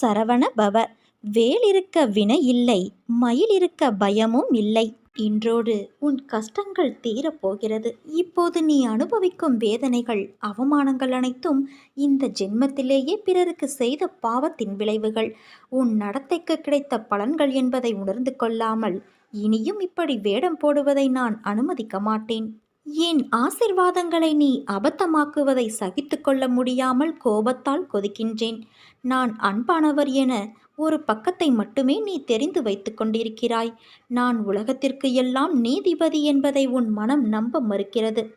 சரவண பவ வேல் இருக்க வினை இல்லை மயில் இருக்க பயமும் இல்லை. இன்றோடு உன் கஷ்டங்கள் தீரப்போகிறது இப்போது நீ அனுபவிக்கும் வேதனைகள் அவமானங்கள் அனைத்தும் இந்த ஜென்மத்திலேயே பிறருக்கு செய்த பாவத்தின் விளைவுகள். உன் நடத்தைக்கு கிடைத்த பலன்கள் என்பதை உணர்ந்து கொள்ளாமல் இனியும் இப்படி வேடம் போடுவதை நான் அனுமதிக்க மாட்டேன். என் ஆசிர்வாதங்களை நீ அபத்தமாக்குவதை சகித்து கொள்ள முடியாமல் கோபத்தால் கொதிக்கின்றேன்? நான் அன்பானவர் என ஒரு பக்கத்தை மட்டுமே நீ தெரிந்து வைத்து கொண்டிருக்கிறாய். நான் உலகத்திற்கு எல்லாம் நீதிபதி என்பதை உன் மனம் நம்ப மறுக்கிறது.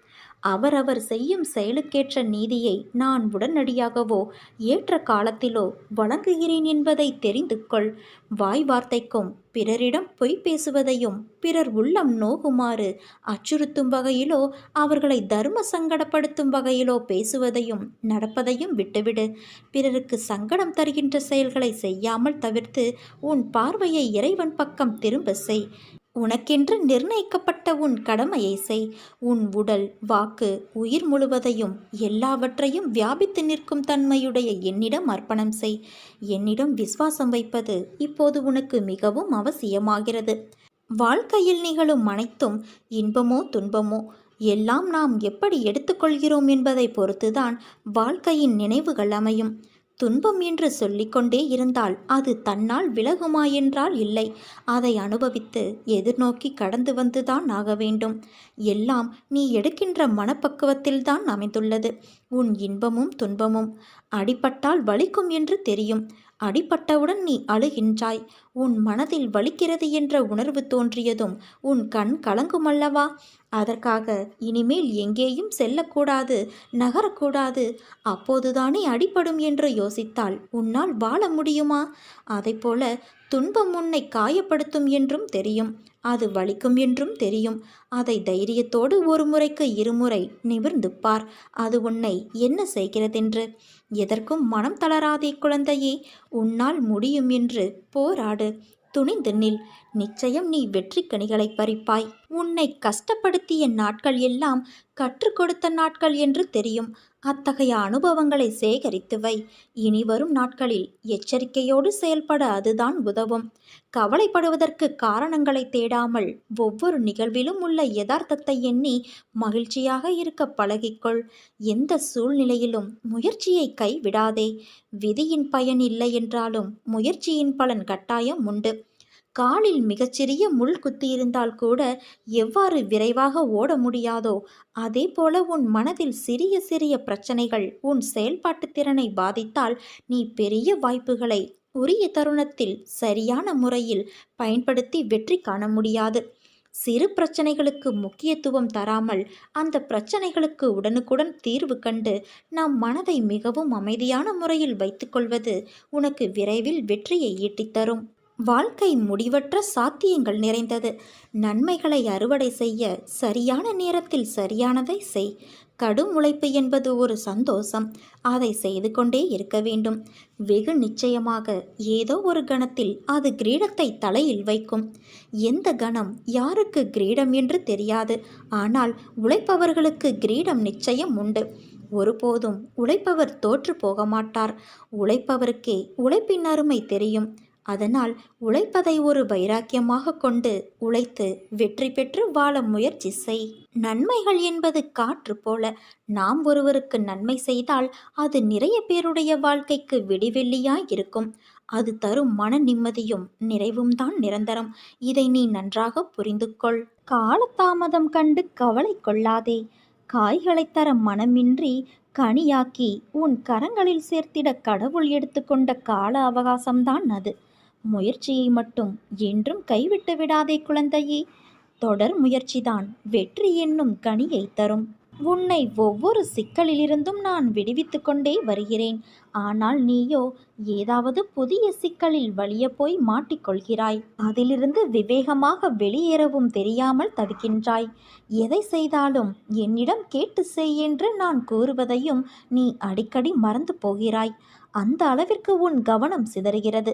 அவரவர் செய்யும் செயலுக்கேற்ற நீதியை நான் உடனடியாகவோ ஏற்ற காலத்திலோ வழங்குகிறேன் என்பதை தெரிந்து கொள். வாய் வார்த்தைக்கும் பிறரிடம் பொய் பேசுவதையும் பிறர் உள்ளம் நோகுமாறு அச்சுறுத்தும் வகையிலோ அவர்களை தர்ம சங்கடப்படுத்தும் வகையிலோ பேசுவதையும் நடப்பதையும் விட்டுவிடு. பிறருக்கு சங்கடம் தருகின்ற செயல்களை செய்யாமல் தவிர்த்து உன் பார்வையை இறைவன் பக்கம் திரும்ப செய். உனக்கென்று நிர்ணயிக்கப்பட்ட உன் கடமையை செய். உன் உடல் வாக்கு உயிர் முழுவதையும் எல்லாவற்றையும் வியாபித்து நிற்கும் தன்மையுடைய என்னிடம் அர்ப்பணம் செய். என்னிடம் விசுவாசம் வைப்பது இப்போது உனக்கு மிகவும் அவசியமாகிறது. வாழ்க்கையில் நிகழும் அனைத்தும் இன்பமோ துன்பமோ எல்லாம் நாம் எப்படி எடுத்துக்கொள்கிறோம் என்பதை பொறுத்துதான் வாழ்க்கையின் நினைவுகள் அமையும். துன்பம் என்று சொல்லிக்கொண்டே இருந்தால் அது தன்னால் விலகுமா என்றால் இல்லை. அதை அனுபவித்து எதிர்நோக்கி கடந்து வந்துதான் ஆக வேண்டும். எல்லாம் நீ எடுக்கின்ற மனப்பக்குவத்தில்தான் அமைந்துள்ளது. உன் இன்பமும் துன்பமும் அடிபட்டால் வலிக்கும் என்று தெரியும். அடிபட்டவுடன் நீ அழுகின்றாய். உன் மனதில் வலிக்கிறது என்ற உணர்வு தோன்றியதும் உன் கண் கலங்குமல்லவா? அதற்காக இனிமேல் எங்கேயும் செல்லக்கூடாது நகரக்கூடாது. அப்போதுதானே அடிபடும் என்று யோசித்தால் உன்னால் வாழ முடியுமா? அதைப்போல துன்பம் உன்னை காயப்படுத்தும் என்றும் தெரியும். அது வலிக்கும் என்றும் தெரியும். அதை தைரியத்தோடு ஒரு முறைக்கு இருமுறை நிமிர்ந்து பார். அது உன்னை என்ன செய்கிறதென்று? எதற்கும் மனம் தளராதே குழந்தையே. உன்னால் முடியும் என்று போராடு. துணிந்து நில். நிச்சயம் நீ வெற்றி கனிகளை பறிப்பாய். உன்னை கஷ்டப்படுத்திய நாட்கள் எல்லாம் கற்றுக் கொடுத்த நாட்கள் என்று தெரியும். அத்தகைய அனுபவங்களை சேகரித்து வை. இனி வரும் நாட்களில் எச்சரிக்கையோடு செயல்பட அதுதான் உதவும். கவலைப்படுவதற்கு காரணங்களை தேடாமல் ஒவ்வொரு நிகழ்விலும் உள்ள யதார்த்தத்தை எண்ணி மகிழ்ச்சியாக இருக்க பழகிக்கொள். எந்த சூழ்நிலையிலும் முயற்சியை கைவிடாதே. விதியின் பயன் இல்லை என்றாலும் முயற்சியின் பலன் கட்டாயம் உண்டு. காலில் மிகச்சிறிய முள் குத்தியிருந்தால் கூட எவ்வாறு விரைவாக ஓட முடியாதோ அதே போல உன் மனதில் சிறிய சிறிய பிரச்சனைகள் உன் செயல்பாட்டு திறனை பாதித்தால் நீ பெரிய வாய்ப்புகளை உரிய தருணத்தில் சரியான முறையில் பயன்படுத்தி வெற்றி காண முடியாது. சிறு பிரச்சனைகளுக்கு முக்கியத்துவம் தராமல் அந்த பிரச்சனைகளுக்கு உடனுக்குடன் தீர்வு கண்டு நம் மனதை மிகவும் அமைதியான முறையில் வைத்துக்கொள்வது உனக்கு விரைவில் வெற்றியை ஈட்டித்தரும் வாழ்க்கை முடிவற்ற சாத்தியங்கள் நிறைந்தது. நன்மைகளை அறுவடை செய்ய சரியான நேரத்தில் சரியானதை செய். கடும் உழைப்பு என்பது ஒரு சந்தோஷம். அதை செய்து கொண்டே இருக்க வேண்டும். வெகு நிச்சயமாக ஏதோ ஒரு கணத்தில் அது கிரீடத்தை தலையில் வைக்கும். எந்த கணம் யாருக்கு கிரீடம் என்று தெரியாது. ஆனால் உழைப்பவர்களுக்கு கிரீடம் நிச்சயம் உண்டு. ஒருபோதும் உழைப்பவர் தோற்று போக மாட்டார். உழைப்பவருக்கே உழைப்பின் அருமை தெரியும். அதனால் உழைப்பதை ஒரு வைராக்கியமாக கொண்டு உழைத்து வெற்றி பெற்று வாழ முயற்சி செய். நன்மைகள் என்பது காற்று போல. நாம் ஒருவருக்கு நன்மை செய்தால் அது நிறைய பேருடைய வாழ்க்கைக்கு விடிவெள்ளியாய் இருக்கும். அது தரும் மன நிம்மதியும் நிறைவும் தான் நிரந்தரம். இதை நீ நன்றாக புரிந்து கொள் காலதாமதம் கண்டு கவலை கொள்ளாதே. காய்களை தர மனமின்றி கனியாக்கி உன் கரங்களில் சேர்த்திட கடவுள் எடுத்துக்கொண்ட கால அவகாசம்தான் அது. முயற்சியை மட்டும் என்றும் கைவிட்டு விடாதே குழந்தையே. தொடர் முயற்சிதான் வெற்றி என்னும் கனியை தரும். உன்னை ஒவ்வொரு சிக்கலிலிருந்தும் நான் விடுவித்து கொண்டே வருகிறேன். ஆனால் நீயோ ஏதாவது புதிய சிக்கலில் வலிய போய் மாட்டிக்கொள்கிறாய் அதிலிருந்து விவேகமாக வெளியேறவும் தெரியாமல் தவிக்கின்றாய். எதை செய்தாலும் என்னிடம் கேட்டு செய் என்று நான் கூறுவதையும் நீ அடிக்கடி மறந்து போகிறாய். அந்த அளவிற்கு உன் கவனம் சிதறுகிறது.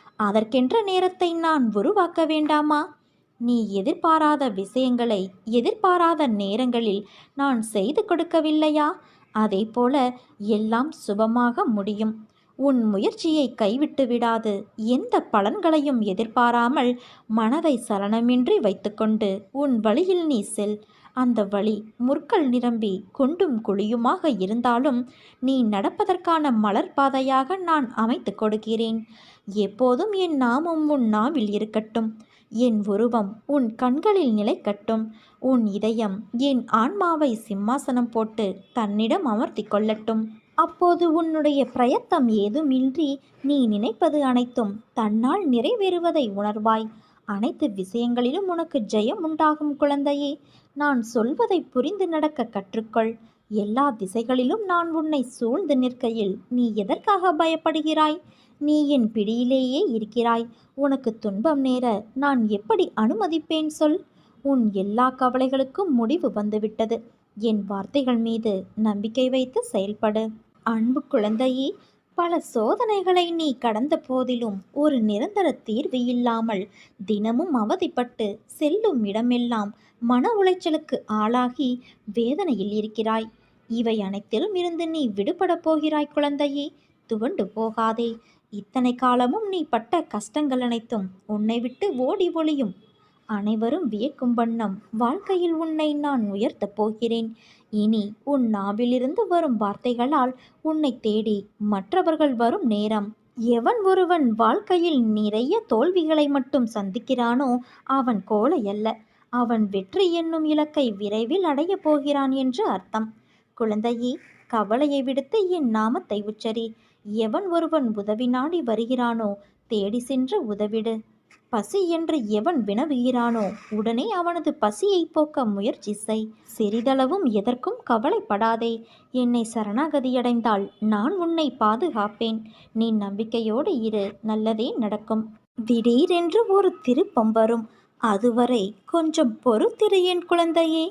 அதற்கென்ற நேரத்தை நான் உருவாக்க வேண்டாமா? நீ எதிர்பாராத விஷயங்களை எதிர்பாராத நேரங்களில் நான் செய்து கொடுக்கவில்லையா? அதே போல எல்லாம் சுபமாக முடியும். உன் முயற்சியை கைவிட்டு விடாது. எந்த பலன்களையும் எதிர்பாராமல் மனதை சலனமின்றி வைத்துக்கொண்டு உன் வழியில் நீ செல். அந்த வழி முற்கள் நிரம்பி குண்டும் குழியுமாக இருந்தாலும் நீ நடப்பதற்கான மலர் பாதையாக நான் அமைத்து கொடுக்கிறேன். எப்போதும் என் நாமம் உன் நாவில் இருக்கட்டும். என் உருவம் உன் கண்களில் நிலைக்கட்டும். உன் இதயம் என் ஆன்மாவை சிம்மாசனம் போட்டு தன்னிடம் அமர்த்தி கொள்ளட்டும். அப்போது உன்னுடைய பிரயத்தம் ஏதுமின்றி நீ நினைப்பது அனைத்தும் தன்னால் நிறைவேறுவதை உணர்வாய். அனைத்து விஷயங்களிலும் உனக்கு ஜெயம் உண்டாகும் குழந்தையே. நான் சொல்வதை புரிந்து நடக்க கற்றுக்கொள். எல்லா திசைகளிலும் நான் உன்னை சூழ்ந்து நிற்கையில் நீ எதற்காக பயப்படுகிறாய்? நீ என் பிடியிலேயே இருக்கிறாய். உனக்கு துன்பம் நேர நான் எப்படி அனுமதிப்பேன் சொல்? உன் எல்லா கவலைகளுக்கும் முடிவு வந்துவிட்டது. என் வார்த்தைகள் மீது நம்பிக்கை வைத்து செயல்படு. அன்பு குழந்தையே பல சோதனைகளை நீ கடந்த போதிலும் ஒரு நிரந்தர தீர்வு இல்லாமல் தினமும் அவதிப்பட்டு செல்லும் இடமெல்லாம் மன உளைச்சலுக்கு ஆளாகி வேதனையில் இருக்கிறாய். இவை அனைத்திலும் இருந்து நீ விடுபடப் போகிறாய் குழந்தையே. துவண்டு போகாதே. இத்தனை காலமும் நீ பட்ட கஷ்டங்கள் அனைத்தும் உன்னை விட்டு ஓடி ஒளியும் அனைவரும் வியக்கும் வண்ணம் வாழ்க்கையில் உன்னை நான் உயர்த்தப் போகிறேன். இனி உன் நாவிலிருந்து வரும் வார்த்தைகளால் உன்னை தேடி மற்றவர்கள் வரும் நேரம். எவன் ஒருவன் வாழ்க்கையில் நிறைய தோல்விகளை மட்டும் சந்திக்கிறானோ அவன் கோலை அல்ல அவன் வெற்றி என்னும் இலக்கை விரைவில் அடையப் போகிறான் என்று அர்த்தம். குழந்தையே கவலையை விடுத்து என் நாமத்தை உச்சரி. எவன் ஒருவன் உதவி நாடி வருகிறானோ தேடி சென்று உதவிடு. பசி என்று எவன் வினவுகிறானோ உடனே அவனது பசியை போக்க முயற்சி செய். சிறிதளவும் எதற்கும் கவலைப்படாதே. என்னை சரணாகதியடைந்தால் நான் உன்னை பாதுகாப்பேன். நீ நம்பிக்கையோடு இரு நல்லதே நடக்கும். திடீரென்று ஒரு திருப்பம் வரும். அதுவரை கொஞ்சம் பொறுத்திரு என் குழந்தையே.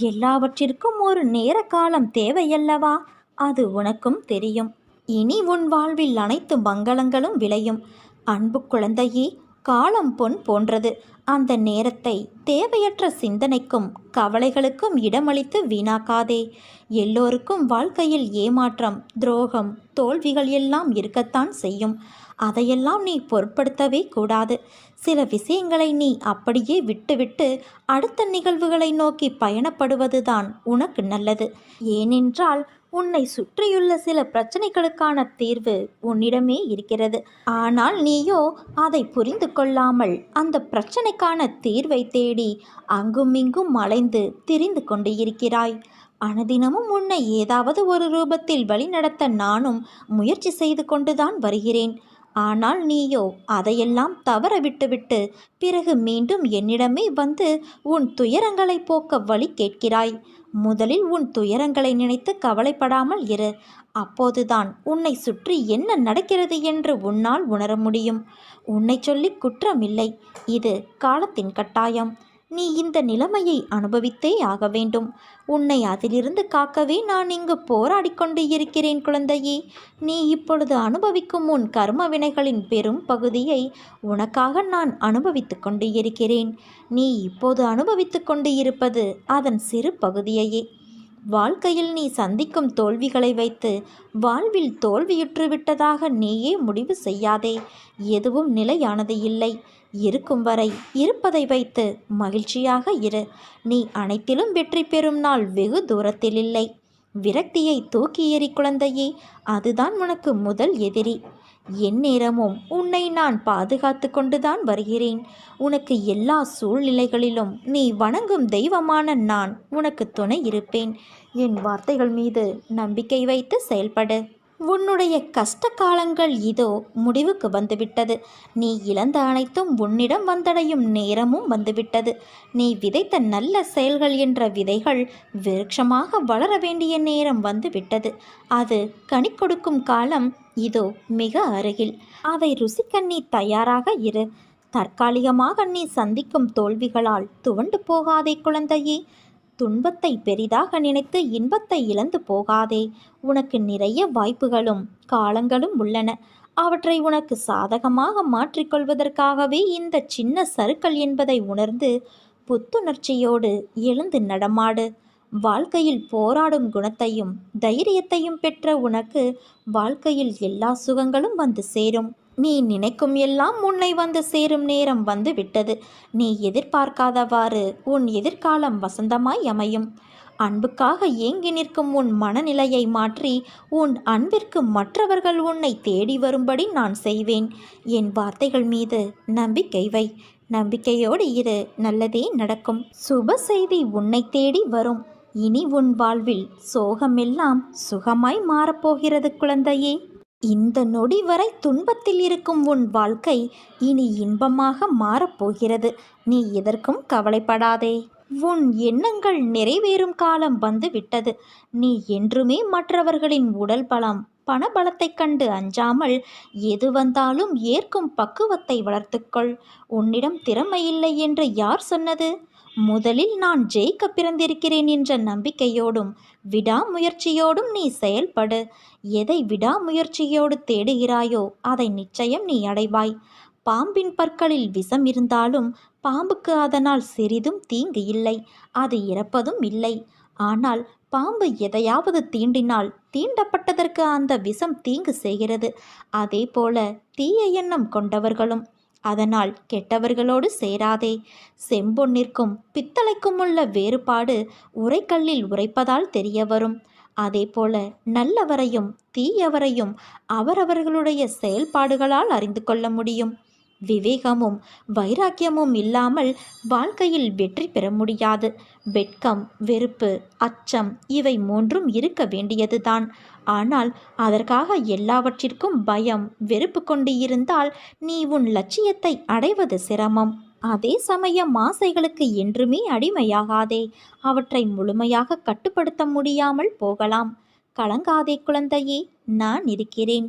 எல்லாவற்றிற்கும் ஒரு நேர காலம் தேவையல்லவா? அது உனக்கும் தெரியும். இனி உன் வாழ்வில் அனைத்து மங்களங்களும் விளையும். அன்பு குழந்தையே காலம் பொன் போன்றது. அந்த நேரத்தை தேவையற்ற சிந்தனைக்கும் கவலைகளுக்கும் இடமளித்து வீணாக்காதே. எல்லோருக்கும் வாழ்க்கையில் ஏமாற்றம் துரோகம் தோல்விகள் எல்லாம் இருக்கத்தான் செய்யும். அதையெல்லாம் நீ பொருட்படுத்தவே கூடாது. சில விஷயங்களை நீ அப்படியே விட்டுவிட்டு அடுத்த நிகழ்வுகளை நோக்கி பயணப்படுவதுதான் உனக்கு நல்லது. ஏனென்றால் உன்னை சுற்றியுள்ள சில பிரச்சனைகளுக்கான தீர்வு உன்னிடமே இருக்கிறது. ஆனால் நீயோ அதை புரிந்து கொள்ளாமல் அந்த பிரச்சனைக்கான தீர்வை தேடி அங்கும் இங்கும் அலைந்து திரிந்து கொண்டு இருக்கிறாய். அனுதினமும் உன்னை ஏதாவது ஒரு ரூபத்தில் வழிநடத்த நானும் முயற்சி செய்து கொண்டுதான் வருகிறேன். ஆனால் நீயோ அதையெல்லாம் தவற விட்டுவிட்டு பிறகு மீண்டும் என்னிடமே வந்து உன் துயரங்களை போக்க வழி கேட்கிறாய். முதலில் உன் துயரங்களை நினைத்து கவலைப்படாமல் இரு. அப்போதுதான் உன்னை சுற்றி என்ன நடக்கிறது என்று உன்னால் உணர முடியும். உன்னை சொல்லி குற்றமில்லை. இது காலத்தின் கட்டாயம். நீ இந்த நிலைமையை அனுபவித்தே ஆக வேண்டும். உன்னை அதிலிருந்து காக்கவே நான் இங்கு போராடி கொண்டு இருக்கிறேன் குழந்தையே. நீ இப்பொழுது அனுபவிக்கும் உன் கர்ம வினைகளின் பெரும் பகுதியை உனக்காக நான் அனுபவித்து கொண்டு இருக்கிறேன். நீ இப்போது அனுபவித்து கொண்டு இருப்பது அதன் சிறு பகுதியையே. வாழ்க்கையில் நீ சந்திக்கும் தோல்விகளை வைத்து வாழ்வில் தோல்வியுற்று விட்டதாக நீயே முடிவு செய்யாதே. எதுவும் நிலையானது இல்லை. இருக்கும் வரை இருப்பதை வைத்து மகிழ்ச்சியாக இரு. நீ அனைத்திலும் வெற்றி பெறும் நாள் வெகு தூரத்தில் இல்லை. விரக்தியை தூக்கி எறி குழந்தையே அதுதான் உனக்கு முதல் எதிரி. எந்நேரமும் உன்னை நான் பாதுகாத்து கொண்டுதான் வருகிறேன். உனக்கு எல்லா சூழ்நிலைகளிலும் நீ வணங்கும் தெய்வமான நான் உனக்கு துணை இருப்பேன். என் வார்த்தைகள் மீது நம்பிக்கை வைத்து செயல்படு. உன்னுடைய கஷ்ட காலங்கள் இதோ முடிவுக்கு வந்துவிட்டது. நீ இழந்த அனைத்தும் உன்னிடம் வந்தடையும் நேரமும் வந்துவிட்டது. நீ விதைத்த நல்ல செயல்கள் என்ற விதைகள் விருட்சமாக வளர வேண்டிய நேரம் வந்துவிட்டது. அது கனி கொடுக்கும் காலம் இதோ மிக அருகில். அதை ருசிக்க நீ தயாராக இரு. தற்காலிகமாக நீ சந்திக்கும் தோல்விகளால் துவண்டு போகாதே குழந்தையே. துன்பத்தை பெரிதாக நினைத்து இன்பத்தை இழந்து போகாதே. உனக்கு நிறைய வாய்ப்புகளும் காலங்களும் உள்ளன. அவற்றை உனக்கு சாதகமாக மாற்றிக்கொள்வதற்காகவே இந்த சின்ன சருக்கள் என்பதை உணர்ந்து புத்துணர்ச்சியோடு எழுந்து நடமாடு. வாழ்க்கையில் போராடும் குணத்தையும் தைரியத்தையும் பெற்ற உனக்கு வாழ்க்கையில் எல்லா சுகங்களும் வந்து சேரும். நீ நினைக்கும் எல்லாம் உன்னை வந்து சேரும் நேரம் வந்து விட்டது. நீ எதிர்பார்க்காதவாறு உன் எதிர்காலம் வசந்தமாய் அமையும். அன்புக்காக ஏங்கி நிற்கும் உன் மனநிலையை மாற்றி உன் அன்பிற்கு மற்றவர்கள் உன்னை தேடி வரும்படி நான் செய்வேன். என் வார்த்தைகள் மீது நம்பிக்கை வை. நம்பிக்கையோடு இரு. நல்லதே நடக்கும். சுப செய்தி உன்னை தேடி வரும். இனி உன் வாழ்வில் சோகமெல்லாம் சுகமாய் மாறப்போகிறது குழந்தையே. இந்த நொடி வரை துன்பத்தில் இருக்கும் உன் வாழ்க்கை இனி இன்பமாக மாறப்போகிறது. நீ எதற்கும் கவலைப்படாதே. உன் எண்ணங்கள் நிறைவேறும் காலம் வந்து விட்டது நீ என்றுமே மற்றவர்களின் உடல் பலம் பணபலத்தைக் கண்டு அஞ்சாமல் எது வந்தாலும் ஏற்கும் பக்குவத்தை வளர்த்துக்கொள். உன்னிடம் திறமை இல்லை என்று யார் சொன்னது? முதலில் நான் ஜெயிக்க பிறந்திருக்கிறேன் என்ற நம்பிக்கையோடும் விடாமுயற்சியோடும் நீ செயல்படு. எதை விடாமுயற்சியோடு தேடுகிறாயோ அதை நிச்சயம் நீ அடைவாய். பாம்பின் பற்களில் விஷம் இருந்தாலும் பாம்புக்கு அதனால் சிறிதும் தீங்கு இல்லை அது இறப்பதும் இல்லை. ஆனால் பாம்பு எதையாவது தீண்டினால் தீண்டப்பட்டதற்கு அந்த விஷம் தீங்கு செய்கிறது. அதே போல தீய எண்ணம் கொண்டவர்களும் அதனால் கெட்டவர்களோடு சேராதே. செம்பொன்னிற்கும் பித்தளைக்கும் உள்ள வேறுபாடு உரைக்கல்லில் உரைப்பதால் தெரிய வரும் அதேபோல நல்லவரையும் தீயவரையும் அவரவர்களுடைய செயல்பாடுகளால் அறிந்து கொள்ள முடியும். விவேகமும் வைராக்கியமும் இல்லாமல் வாழ்க்கையில் வெற்றி பெற முடியாது. வெட்கம் வெறுப்பு அச்சம் இவை மூன்றும் இருக்க வேண்டியதுதான். ஆனால் அதற்காக எல்லாவற்றிற்கும் பயம் வெறுப்பு கொண்டு இருந்தால் நீ உன் லட்சியத்தை அடைவது சிரமம். அதே சமயம் ஆசைகளுக்கு என்றுமே அடிமையாகாதே. அவற்றை முழுமையாக கட்டுப்படுத்த முடியாமல் போகலாம். கலங்காதே குழந்தையே நான் இருக்கிறேன்.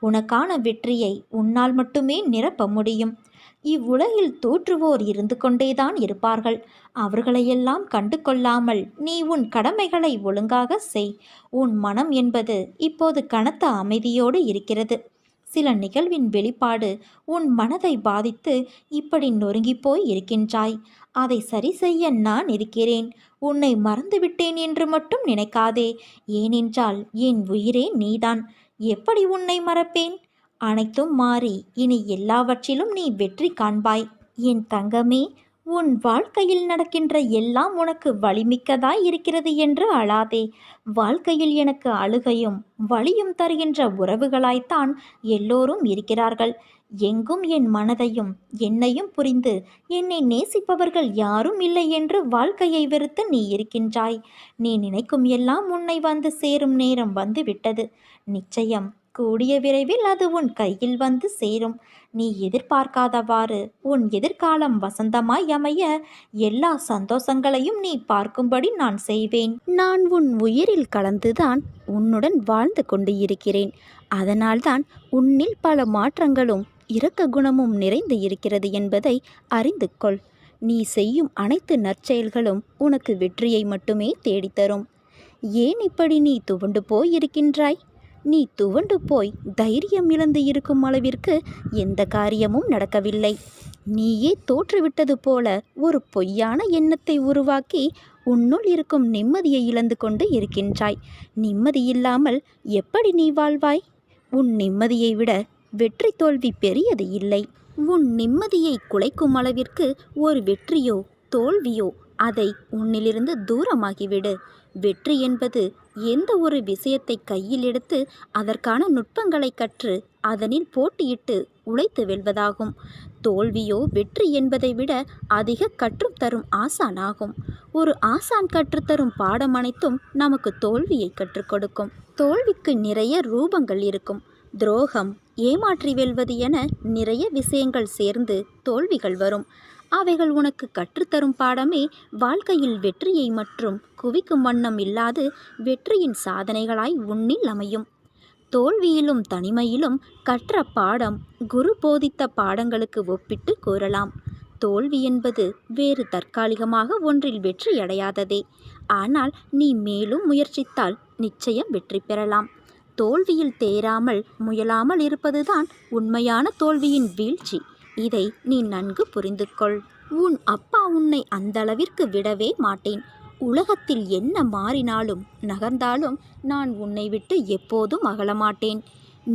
உனக்கான வெற்றியை உன்னால் மட்டுமே நிரப்ப முடியும். இவ்வுலகில் தோற்றுவோர் இருந்து கொண்டேதான் இருப்பார்கள். அவர்களையெல்லாம் கண்டு கொள்ளாமல் நீ உன் கடமைகளை ஒழுங்காக செய். உன் மனம் என்பது இப்போது கனத்த அமைதியோடு இருக்கிறது. சில நிகழ்வின் வெளிப்பாடு உன் மனதை பாதித்து இப்படி நொறுங்கிப்போய் இருக்கின்றாய். அதை சரி செய்ய நான் இருக்கிறேன். உன்னை மறந்துவிட்டேன் என்று மட்டும் நினைக்காதே. ஏனென்றால் என் உயிரே நீதான். எப்படி உன்னை மறப்பேன்? அனைத்தும் மாறி இனி எல்லாவற்றிலும் நீ வெற்றி காண்பாய். என் தங்கமே உன் வாழ்க்கையில் நடக்கின்ற எல்லாம் உனக்கு வலிமிக்கதாய் இருக்கிறது என்று அழாதே. வாழ்க்கையில் எனக்கு அழுகையும் வலியும் தருகின்ற உறவுகளாய்த்தான் எல்லோரும் இருக்கிறார்கள். எங்கும் என் மனதையும் என்னையும் புரிந்து என்னை நேசிப்பவர்கள் யாரும் இல்லை என்று வாழ்க்கையை வெறுத்து நீ இருக்கின்றாய். நீ நினைக்கும் எல்லாம் உன்னை வந்து சேரும் நேரம் வந்து விட்டது நிச்சயம் கூடிய விரைவில் அது உன் கையில் வந்து சேரும். நீ எதிர்பார்க்காதவாறு உன் எதிர்காலம் வசந்தமாய் அமைய எல்லா சந்தோஷங்களையும் நீ பார்க்கும்படி நான் செய்வேன். நான் உன் உயிரில் கலந்துதான் உன்னுடன் வாழ்ந்து கொண்டு இருக்கிறேன் அதனால்தான் உன்னில் பல மாற்றங்களும் இரக்க குணமும் நிறைந்து இருக்கிறது என்பதை அறிந்து கொள். நீ செய்யும் அனைத்து நற்செயல்களும் உனக்கு வெற்றியை மட்டுமே தேடித்தரும். ஏன் இப்படி நீ துவண்டு போய் இருக்கின்றாய் நீ துவண்டு போய் தைரியம் இழந்து இருக்கும் அளவிற்கு எந்த காரியமும் நடக்கவில்லை. நீயே தோற்றுவிட்டது போல ஒரு பொய்யான எண்ணத்தை உருவாக்கி உன்னுள் இருக்கும் நிம்மதியை இழந்து கொண்டு இருக்கின்றாய். நிம்மதி இல்லாமல் எப்படி நீ வாழ்வாய்? உன் நிம்மதியை விட வெற்றி தோல்வி பெரியது இல்லை. உன் நிம்மதியை குலைக்கும் அளவிற்கு ஒரு வெற்றியோ தோல்வியோ அதை உன்னிலிருந்து தூரமாகிவிடு. வெற்றி என்பது எந்த ஒரு விஷயத்தை கையில் எடுத்து அதற்கான நுட்பங்களை கற்று அதனில் போட்டியிட்டு உழைத்து வெல்வதாகும். தோல்வியோ வெற்றி என்பதை விட அதிக கற்றும் தரும் ஆசான் ஆகும் ஒரு ஆசான் கற்றுத்தரும் பாடம் அனைத்தும் நமக்கு தோல்வியை கற்றுக் கொடுக்கும். தோல்விக்கு நிறைய ரூபங்கள் இருக்கும். துரோகம் ஏமாற்றி வெல்வது என நிறைய விஷயங்கள் சேர்ந்து தோல்விகள் வரும். அவைகள் உனக்கு கற்றுத்தரும் பாடமே வாழ்க்கையில் வெற்றியை மற்றும் குவிக்கும் வண்ணம் இல்லாது வெற்றியின் சாதனைகளாய் உன்னில் அமையும். தோல்வியிலும் தனிமையிலும் கற்ற பாடம் குரு போதித்த பாடங்களுக்கு ஒப்பிட்டு கூறலாம். தோல்வி என்பது வேறு தற்காலிகமாக ஒன்றில் வெற்றி அடையாததே ஆனால் நீ மேலும் முயற்சித்தால் நிச்சயம் வெற்றி பெறலாம். தோல்வியில் தேராமல் முயலாமல் இருப்பதுதான் உண்மையான தோல்வியின் வீழ்ச்சி. இதை நீ நன்கு புரிந்து கொள் உன் அப்பா உன்னை அந்த அளவிற்கு விடவே மாட்டேன். உலகத்தில் என்ன மாறினாலும் நகர்ந்தாலும் நான் உன்னை விட்டு எப்போதும் அகலமாட்டேன்.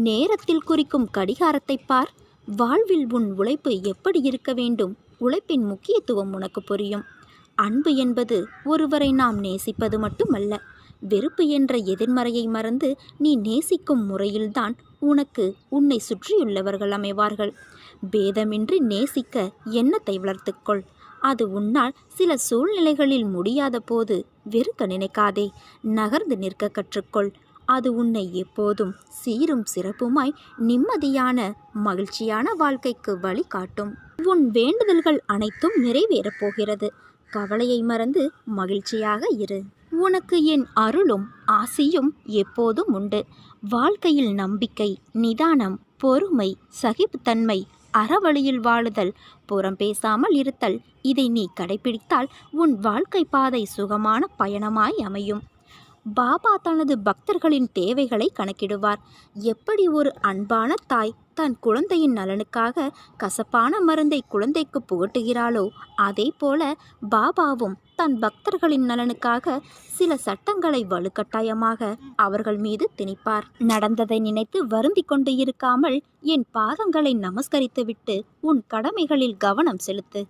நேரத்தில் குறிக்கும் கடிகாரத்தை பார். வாழ்வில் உன் உழைப்பு எப்படி இருக்க வேண்டும்? உழைப்பின் முக்கியத்துவம் உனக்கு புரியும். அன்பு என்பது ஒருவரை நாம் நேசிப்பது மட்டுமல்ல வெறுப்பு என்ற எதிர்மறையை மறந்து நீ நேசிக்கும் முறையில்தான் உனக்கு உன்னை சுற்றியுள்ளவர்கள் அமைவார்கள். பேதமின்றி நேசிக்க எண்ணத்தை வளர்த்துக்கொள். அது உன்னால் சில சூழ்நிலைகளில் முடியாத போது வெறுக்க நினைக்காதே. நகர்ந்து நிற்க கற்றுக்கொள். அது உன்னை எப்போதும் சீரும் சிறப்புமாய் நிம்மதியான மகிழ்ச்சியான வாழ்க்கைக்கு வழிகாட்டும். உன் வேண்டுதல்கள் அனைத்தும் நிறைவேறப் போகிறது. கவலையை மறந்து மகிழ்ச்சியாக இரு. உனக்கு என் அருளும் ஆசியும் எப்போதும் உண்டு. வாழ்க்கையில் நம்பிக்கை நிதானம் பொறுமை சகிப்புத்தன்மை அறவழியில் வாழுதல் புறம் பேசாமல் இருத்தல் இதை நீ கடைபிடித்தால் உன் வாழ்க்கை பாதை சுகமான பயணமாய் அமையும். பாபா தனது பக்தர்களின் தேவைகளை கணக்கிடுவார். எப்படி ஒரு அன்பான தாய் தன் குழந்தையின் நலனுக்காக கசப்பான மருந்தை குழந்தைக்கு புகட்டுகிறாளோ அதே போல பாபாவும் தன் பக்தர்களின் நலனுக்காக சில சட்டங்களை வலுக்கட்டாயமாக அவர்கள் மீது திணிப்பார். நடந்ததை நினைத்து வருந்தி கொண்டு இருக்காமல் என் பாதங்களை நமஸ்கரித்துவிட்டு உன் கடமைகளில் கவனம் செலுத்து.